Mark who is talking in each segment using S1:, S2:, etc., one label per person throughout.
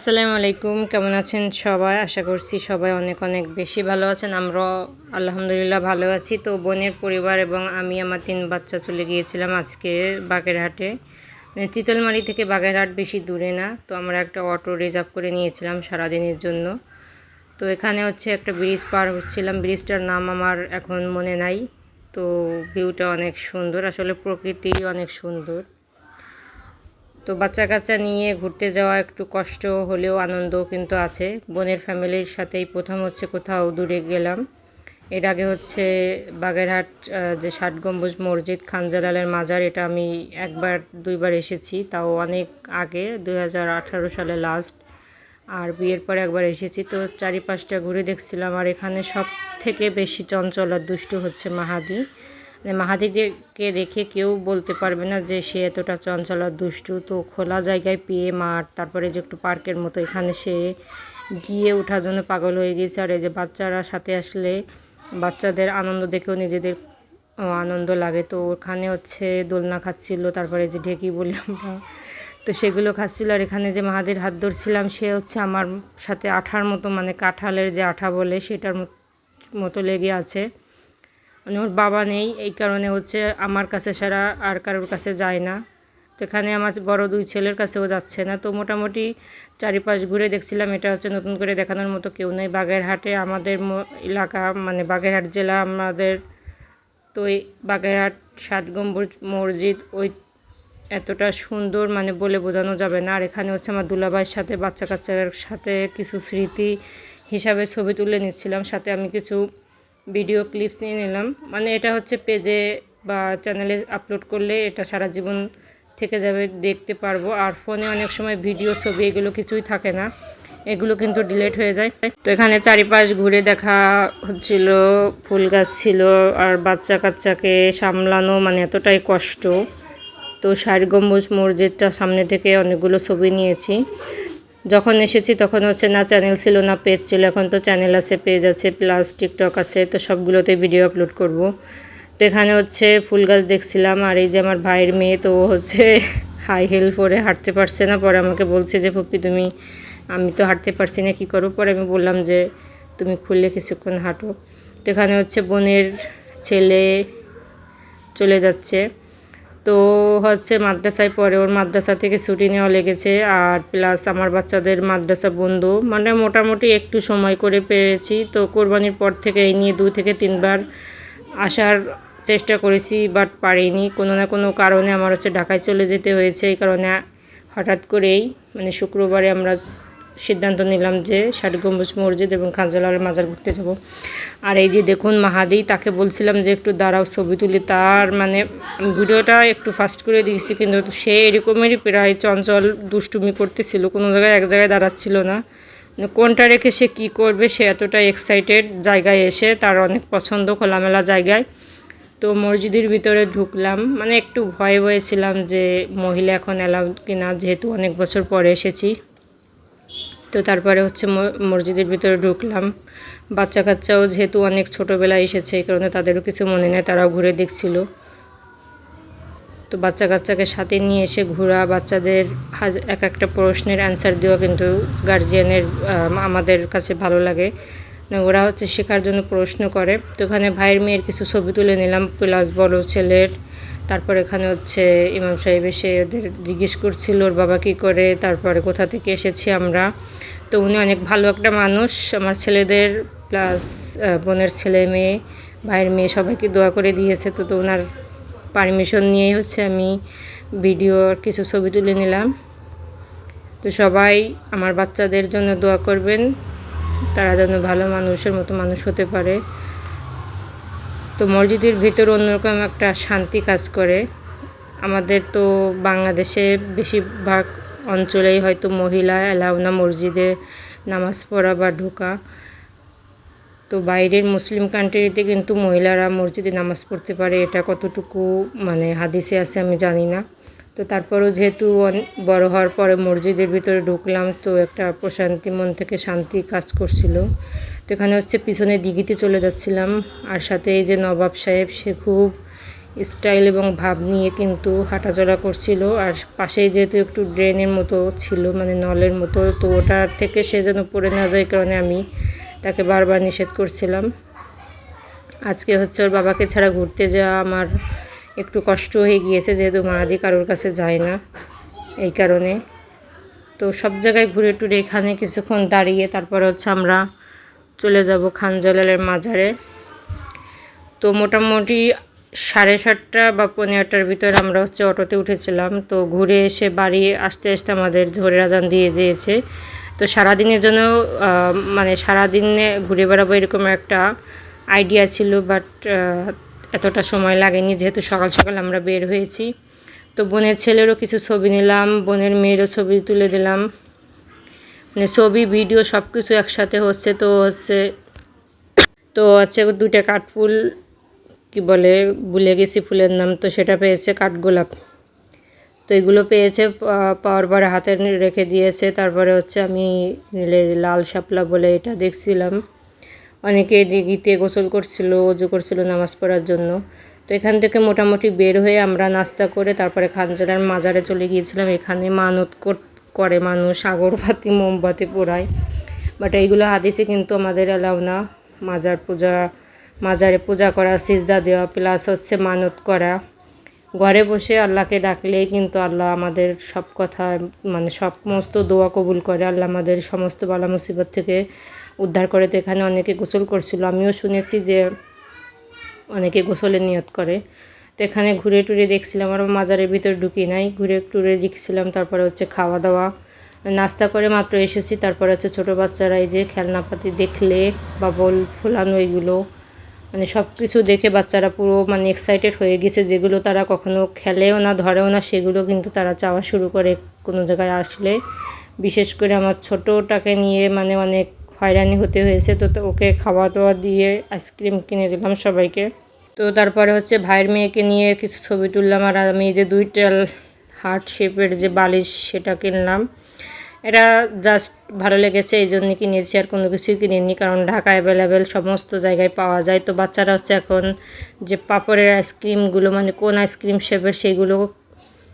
S1: আসসালামু আলাইকুম, কেমন আছেন সবাই? আশা করছি সবাই অনেক অনেক বেশি ভালো আছেন। আমরাও আলহামদুলিল্লাহ ভালো আছি। তো বোনের পরিবার এবং আমি আমার তিন বাচ্চা চলে গিয়েছিলাম আজকে বাগেরহাটে। মানে চিতলমারি থেকে বাগেরহাট বেশি দূরে না। তো আমরা একটা অটো রিজার্ভ করে নিয়েছিলাম সারাদিনের জন্য। তো এখানে হচ্ছে একটা ব্রিজ পার হচ্ছিলাম। ব্রিজটার নাম আমার এখন মনে নাই। তো ভিউটা অনেক সুন্দর। আসলে প্রকৃতি অনেক সুন্দর। তো বাচ্চা কাচ্চা নিয়ে ঘুরতে যাওয়া একটু কষ্ট হলেও আনন্দ কিন্তু আছে। বোনের ফ্যামিলির সাথেই প্রথম হচ্ছে কোথাও দূরে গেলাম। এর আগে হচ্ছে বাগেরহাট যে ষাট গম্বুজ মসজিদ, খানজালালের মাজার, এটা আমি একবার, দুইবার এসেছি। তাও অনেক আগে দু হাজার আঠারো সালে লাস্ট আর বিয়ের পরে একবার এসেছি। তো চারিপাশটা ঘুরে দেখছিলাম। আর এখানে সব থেকে বেশি চঞ্চল আর দুষ্টু হচ্ছে মাহাদি। মানে মাহাদিকে দেখে কেউ বলতে পারবে না যে সে এতটা চঞ্চল আর দুষ্টু। তো খোলা জায়গায় পেয়ে মাঠ তারপরে যে একটু পার্কের মতো এখানে সে গিয়ে ওঠার জন্য পাগল হয়ে গেছে। আর এই যে বাচ্চারা সাথে আসলে বাচ্চাদের আনন্দ দেখেও নিজেদের আনন্দ লাগে। তো ওখানে হচ্ছে দোলনা খাচ্ছিল, তারপরে যে ঢেকি বলি আমরা, তো সেগুলো খাচ্ছিল। আর এখানে যে মাহাদির হাত ধরছিলাম, সে হচ্ছে আমার সাথে আঠার মতো মানে কাঁঠালের যে আঠা বলে, সেটার মতো লেগে আছে। মানে ওর বাবা নেই, এই কারণে হচ্ছে আমার কাছে সারা আর কারোর কাছে যায় না। তো এখানে আমার বড় দুই ছেলের কাছেও যাচ্ছে না। তো মোটামুটি চারিপাশ ঘুরে দেখছিলাম, এটা হচ্ছে নতুন করে দেখানোর মতো কেউ নেই। বাগেরহাটে আমাদের এলাকা মানে বাগেরহাট জেলা আমাদের, তো এই বাগেরহাট ষাট গম্বুজ মসজিদ, ওই এতটা সুন্দর মানে বলে বোঝানো যাবে না। আর এখানে হচ্ছে আমার দুলাভাইয়ের সাথে বাচ্চা কাচ্চার সাথে কিছু স্মৃতি হিসাবে ছবি তুলে নিচ্ছিলাম। সাথে আমি কিছু ভিডিও ক্লিপস নিয়ে নিলাম। মানে এটা হচ্ছে পেজে বা চ্যানেলে আপলোড করলে এটা সারা জীবন থেকে যাবে, দেখতে পারব। আর ফোনে অনেক সময় ভিডিও ছবি এগুলো কিছুই থাকে না। এগুলো কিন্তু ডিলেট হয়ে যায়। তো এখানে চারিপাশ ঘুরে দেখা হচ্ছিল, ফুল গাছ ছিল, আর বাচ্চা কাচ্চাকে সামলানো মানে এতটাই কষ্ট। তো ষাট গম্বুজ মসজিদটা সামনে থেকে অনেকগুলো ছবি নিয়েছি। যখন এসেছি তখন হচ্ছে না চ্যানেল ছিল, না পেজ ছিল, এখন তো চ্যানেল আছে পেজ আছে প্লাস টিকটক আছে, তো সবগুলোতে ভিডিও আপলোড করব। তো এখানে হচ্ছে ফুল গাছ দেখছিলাম, আর এই যে আমার ভাইয়ের মেয়ে, তো হচ্ছে হাই হিল পরে হাঁটতে পারছে না। পরে আমাকে বলছে যে পপি তুমি, আমি তো হাঁটতে পারছি না, কী করো পরে আমি বললাম যে, তুমি খুললে কিছুক্ষণ হাঁটো। তো এখানে হচ্ছে বোনের ছেলে চলে যাচ্ছে। তো হচ্ছে মাদ্রাসায় পরে ওর মাদ্রাসা থেকে ছুটি নেওয়া লেগেছে আর প্লাস আমার বাচ্চাদের মাদ্রাসা বন্ধু। মানে মোটামুটি একটু সময় করে পেরেছি। তো কোরবানির পর থেকে এই নিয়ে দু থেকে তিনবার আসার চেষ্টা করেছি বাট পারিনি। কোনো না কোনো কারণে আমার হচ্ছে ঢাকায় চলে যেতে হয়েছে। এই কারণে হঠাৎ করেই মানে শুক্রবারে আমরা সিদ্ধান্ত নিলাম যে ষাট গম্বুজ মসজিদ এবং খানজালাল মাজার ঘুরতে যাব। আর এই যে দেখুন মাহাদি, তাকে বলছিলাম যে একটু দাঁড়াও, ছবি তুলি। তার মানে ভিডিওটা একটু ফাস্ট করে দিয়েছি, কিন্তু সে এরকমেরই প্রায় চঞ্চল দুষ্টুমি করতেছিল। কোনো জায়গায় এক জায়গায় দাঁড়াচ্ছিল না। মানে কোনটা রেখে সে কী করবে, সে এতটা এক্সাইটেড জায়গায় এসে তার অনেক পছন্দ খোলামেলা জায়গায়। তো মসজিদের ভিতরে ঢুকলাম। মানে একটু ভয়ে হয়েছিলাম যে মহিলা এখন এলাউ কিনা, যেহেতু অনেক বছর পরে এসেছি। তো তারপরে হচ্ছে মসজিদের ভিতরে ঢুকলাম। বাচ্চা কাচ্চাও যেহেতু অনেক ছোটোবেলায় এসেছে, এই কারণে তাদেরও কিছু মনে নেয় তারাও ঘুরে দেখছিল। তো বাচ্চা কাচ্চাকে সাথে নিয়ে এসে ঘোরা, বাচ্চাদের এক একটা প্রশ্নের অ্যান্সার দেওয়া কিন্তু গার্জিয়ানের আমাদের কাছে ভালো লাগে। ওরা হচ্ছে শেখার জন্য প্রশ্ন করে। তো ওখানে ভাইয়ের মেয়ের কিছু ছবি তুলে নিলাম প্লাস বড় ছেলের। তারপর এখানে হচ্ছে ইমাম সাহেব এসে ওদের জিজ্ঞেস করছিল, ওর বাবা কী করে? তারপরে কোথা থেকে এসেছি আমরা? তো উনি অনেক ভালো একটা মানুষ। আমার ছেলেদের প্লাস বোনের ছেলে মেয়ে, ভাইয়ের মেয়ে সবাইকে দোয়া করে দিয়েছে। তো তো ওনার পারমিশন নিয়েই হচ্ছে আমি ভিডিওর কিছু ছবি তুলে নিলাম। তো সবাই আমার বাচ্চাদের জন্য দোয়া করবেন। তারা যেন ভালো মানুষের মতো মানুষ হতে পারে। তো মসজিদের ভিতর অন্যরকম একটা শান্তি কাজ করে। আমাদের তো বাংলাদেশে বেশিরভাগ অঞ্চলেই হয়তো মহিলা এলাও না মসজিদে নামাজ পড়া বা ঢোকা। তো বাইরের মুসলিম কান্ট্রিতে কিন্তু মহিলারা মসজিদে নামাজ পড়তে পারে, এটা কতটুকু মানে হাদিসে আছে আমি জানি না। তো তারপরও যেহেতু বড় হওয়ার পরে মসজিদের ভিতরে ঢুকলাম, তো একটা প্রশান্তি মন থেকে শান্তি কাজ করছিল। তো এখানে হচ্ছে পিছনে দিঘিতে চলে যাচ্ছিলাম, আর সাথে এই যে নবাব সাহেব, সে খুব স্টাইল এবং ভাব নিয়ে কিন্তু হাঁটাচলা করছিল। আর পাশেই যেহেতু একটু ড্রেনের মতো ছিল মানে নলের মতো, তো ওটার থেকে সে যেন পড়ে না যায় কারণে আমি তাকে বারবার নিষেধ করছিলাম। আজকে হচ্ছে ওর বাবাকে ছাড়া ঘুরতে যাওয়া আমার একটু কষ্ট হয়ে গিয়েছে যেহেতু মাহাদি কারোর কাছে যায় না এই কারণে। তো সব জায়গায় ঘুরে টুরে এখানে কিছুক্ষণ দাঁড়িয়ে তারপরে হচ্ছে আমরা চলে যাব খানজালালের মাজারে। তো মোটামুটি সাড়ে সাতটা বা পনেরো আটটার ভিতরে আমরা হচ্ছে অটোতে উঠেছিলাম। তো ঘুরে এসে বাড়ি আসতে আসতে আমাদের ধরে আজান দিয়ে দিয়েছে। তো সারাদিনের জন্য মানে সারাদিনে ঘুরে বেড়াবো এরকম একটা আইডিয়া ছিল বাট এতটা সময় লাগেনি, যেহেতু সকাল সকাল আমরা বের হয়েছি। তো বোনের ছেলেরও কিছু ছবি নিলাম, বোনের মেয়েরও ছবি তুলে দিলাম। মানে ছবি, ভিডিও সব কিছু একসাথে হচ্ছে, তো হচ্ছে তো হচ্ছে দুইটা কাঠফুল, কি বলে, ভুলে গেছি ফুলের নাম, তো সেটা পেয়েছে কাঠগোলাপ। তো এগুলো পেয়েছে পাওয়ার পরে হাতে রেখে দিয়েছে, তারপরে হচ্ছে আমি লাল শাপলা বলে এটা দেখছিলাম। অনেকে দিঘিতে গোসল করছিল, অজু করছিল নামাজ পড়ার জন্য। তো এখান থেকে মোটামুটি বের হয়ে আমরা নাস্তা করে তারপরে খানজালার মাজারে চলে গিয়েছিলাম। এখানে মানত করে মানুষ আগরবাতি মোমবাতি পোড়ায়। বাট এইগুলো হাদিসে কিন্তু আমাদের এলাও না। মাজার পূজা, মাজারে পূজা করা, সিজদা দেওয়া, প্লাস হচ্ছে মানত করা। ঘরে বসে আল্লাহকে ডাকলেই কিন্তু আল্লাহ আমাদের সব কথা মানে সমস্ত দোয়া কবুল করে। আল্লাহ আমাদের সমস্ত বালা মুসিবত থেকে উদ্ধার করে তো এখানে অনেকে গোসল করছিল। আমিও শুনেছি যে অনেকে গোসলের নিয়ত করে। তো এখানে ঘুরে টুরে দেখছিলাম, আর মাজারের ভিতর ঢুকি নাই। ঘুরে টুরে দেখছিলাম, তারপরে হচ্ছে খাওয়া দাওয়া নাস্তা করে মাত্র এসেছি। তারপরে হচ্ছে ছোটো বাচ্চারা এই যে খেলনাপাতি দেখলে, বা বল ফুলানো এগুলো মানে সব কিছু দেখে বাচ্চারা পুরো মানে এক্সাইটেড হয়ে গেছে। যেগুলো তারা কখনো খেলেও না, ধরেও না, সেগুলো কিন্তু তারা চাওয়া শুরু করে কোনো জায়গায় আসলে। বিশেষ করে আমার ছোটোটাকে নিয়ে মানে অনেক হয়রানি হতে হয়েছে, তো ওকে খাওয়া দাওয়া দিয়ে আইসক্রিম কিনে দিলাম সবাইকে। তো তারপরে হচ্ছে ভাইয়ের মেয়েকে নিয়ে কিছু ছবি তুললাম আর আমি যে দুইটা হার্ট শেপের যে বালিশ সেটা কিনলাম। এটা জাস্ট ভালো লেগেছে, এই জন্যই কিনেছি, আর কোনো কিছুই কিনিনি, কারণ ঢাকা অ্যাভেলেবেল সমস্ত জায়গায় পাওয়া যায়। তো বাচ্চারা হচ্ছে এখন যে পাপড়ের আইসক্রিমগুলো মানে কোন আইসক্রিম শেপের সেইগুলো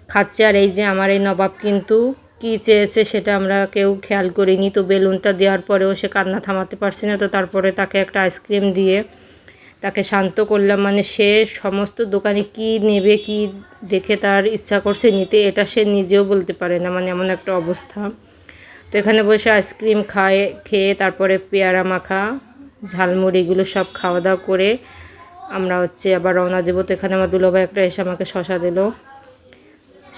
S1: খাচ্ছে। আর এই যে আমার এই নবাব কিন্তু কী চেয়েছে সেটা আমরা কেউ খেয়াল করিনি। তো বেলুনটা দেওয়ার পরেও সে কান্না থামাতে পারছে না। তো তারপরে তাকে একটা আইসক্রিম দিয়ে তাকে শান্ত করলাম। মানে সে সমস্ত দোকানে কি নেবে, কি দেখে তার ইচ্ছা করছে নিতে, এটা সে নিজেও বলতে পারে না। মানে এমন একটা অবস্থা। তো এখানে বসে আইসক্রিম খায়, খেয়ে তারপরে পেয়ারা মাখা, ঝালমুড়ি এগুলো সব খাওয়া দাওয়া করে আমরা হচ্ছে আবার রওনা দেবো। তো এখানে আমার দুলোভাই একটা এসে আমাকে শশা দিল।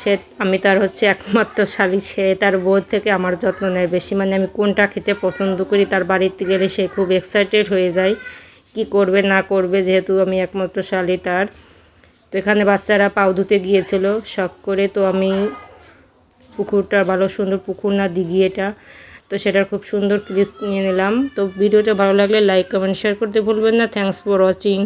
S1: সে আমি তার হচ্ছে একমাত্র শালি সে তার বোধ থেকে আমার যত্ন নেয় বেশি। মানে আমি কোনটা খেতে পছন্দ করি, তার বাড়িতে গেলে সে খুব এক্সাইটেড হয়ে যায়, কি করবে, না করবে, যেহেতু আমি একমাত্র শালি তার। তো এখানে বাচ্চারা পাও ধুতে গিয়েছিল, শখ করে। তো আমি পুকুরটা, ভালো সুন্দর পুকুর না, দিঘি এটা। তো সেটার খুব সুন্দর ক্লিপ নিয়ে নিলাম। তো ভিডিওটা ভালো লাগলে লাইক কমেন্ট শেয়ার করতে ভুলবেন না। Thanks for watching